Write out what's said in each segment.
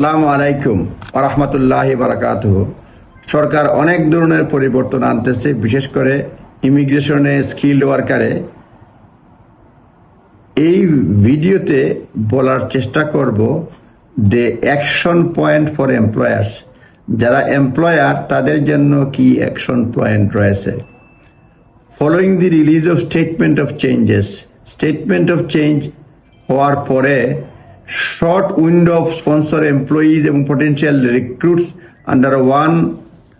সালামু আলাইকুম রহমতুল্লাহ বারাকাত সরকার অনেক ধরনের পরিবর্তন আনতেছে, বিশেষ করে ইমিগ্রেশনে স্কিল ওয়ার্কারে। এই ভিডিওতে বলার চেষ্টা করব যে অ্যাকশন পয়েন্ট ফর এমপ্লয়ার্স। যারা এমপ্লয়ার, তাদের জন্য কি অ্যাকশন পয়েন্ট রয়েছে? Following the release of statement of changes statement of change হওয়ার পরে short window of sponsor employees এবং potential recruits under one,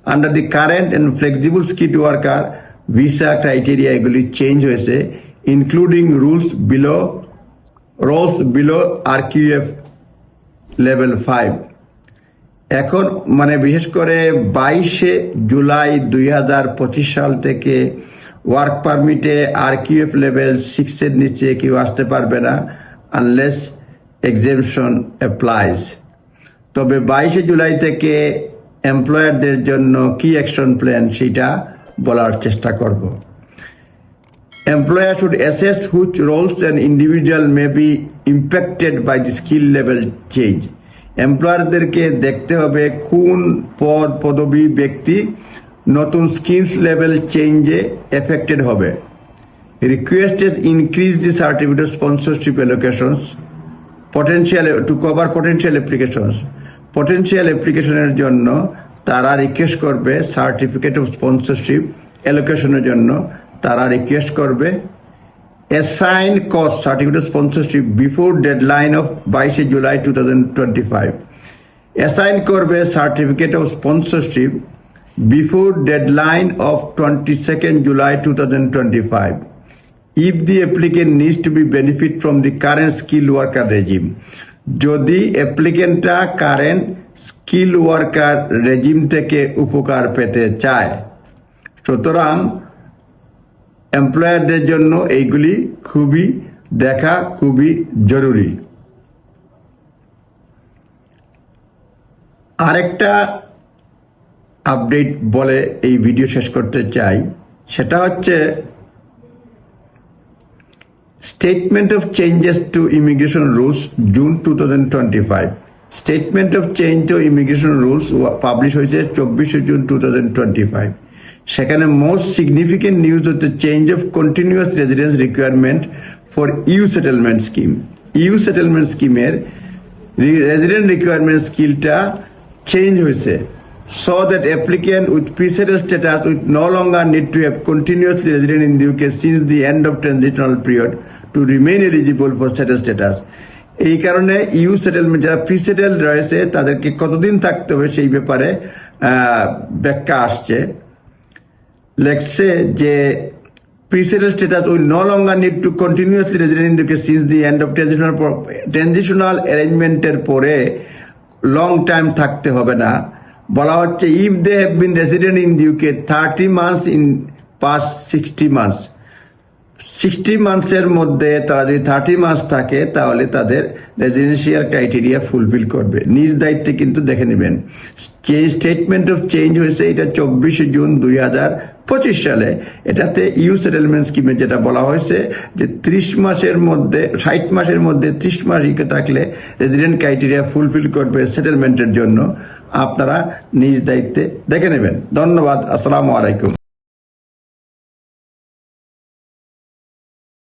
under the current and flexible skilled worker visa criteria এগুলি change হয়েছে including rules below roles below আর RQF level five এখন মানে বিশেষ করে বাইশে জুলাই দুই হাজার পঁচিশ সাল থেকে ওয়ার্ক পারমিটে আর কিউএফ লেভেল সিক্সের নিচে কেউ আসতে পারবে না আনলেস এক্সেমশন অ্যাপ্লাইজ তবে বাইশে জুলাই থেকে এমপ্লয়ারদের জন্য কি অ্যাকশন প্ল্যান সেটা বলার চেষ্টা করব। Employer should assess which roles an individual may be impacted by the skill level change. এমপ্লয়ারদেরকে দেখতে হবে কোন পদ পদবি ব্যক্তি নতুন স্কিলস লেভেল চেঞ্জে এফেক্টেড হবে। Request increase the certificate sponsorship allocations potential to cover potential applications potential অ্যাপ্লিকেশনের জন্য তারা রিকোয়েস্ট করবে সার্টিফিকেট অফ স্পন্সরশিপ অ্যালোকেশনের জন্য। তারা রিকোয়েস্ট করবে assign cost certificate sponsorship before deadline of বাইশে July two thousand twenty five assign করবে certificate of sponsorship before deadline of twenty second July two thousand twenty five if the applicant needs to be benefit from the current skill worker regime, যদি অ্যাপ্লিকেন্টটা current skill worker regime থেকে উপকার পেতে চায়, সুতরাং এমপ্লয়ারদের জন্য এইগুলি খুবই দেখা খুবই জরুরি। আরেকটা আপডেট বলে এই ভিডিও শেষ করতে চাই, সেটা হচ্ছে Statement of changes to immigration rules, June 2025 statement of change to immigration rules publish হয়েছে চব্বিশে জুন টু সেখানে মোস্ট সিগনিফিকেন্ট নিউজ হচ্ছে change of continuous residence requirement for EU settlement scheme EU settlement স্কিমের রেজিডেন্ট রিকোয়ারমেন্ট স্কিলটা change হয়েছে। So that applicant with pre-settled status will no longer need to have continuously resident in the UK since the end of transitional period to remain eligible for settled status. এই কারণে EU settlement যারা pre settle রয়েছে তাদেরকে কতদিন থাকতে হবে সেই ব্যাপারে ব্যাখ্যা আসছে লেখছে যে pre-settled status will no longer need to continuously resident in the UK since the end of এর পরে লং টাইম থাকতে হবে না বলা হচ্ছে if they have been resident in UK thirty months in past sixty months sixty মান্থসের মধ্যে তারা যদি থার্টি মান্থস থাকে, তাহলে তাদের রেজিডেন্সিয়াল ক্রাইটেরিয়া ফুলফিল করবে। নিজ দায়িত্বে কিন্তু দেখে নেবেন। স্টেটমেন্ট অফ চেঞ্জ হয়েছে, এটা চব্বিশে জুন দুই হাজার পঁচিশ সালে। এটাতে ইউ সেটেলমেন্ট স্কিমে যেটা বলা হয়েছে, যে ত্রিশ মাসের মধ্যে, ষাট মাসের মধ্যে ত্রিশ মাস ইকে থাকলে রেজিডেন্ট ক্রাইটেরিয়া ফুলফিল করবে সেটেলমেন্টের জন্য। আপনারা নিজ দায়িত্বে দেখে নেবেন। ধন্যবাদ। আসসালামু আলাইকুম।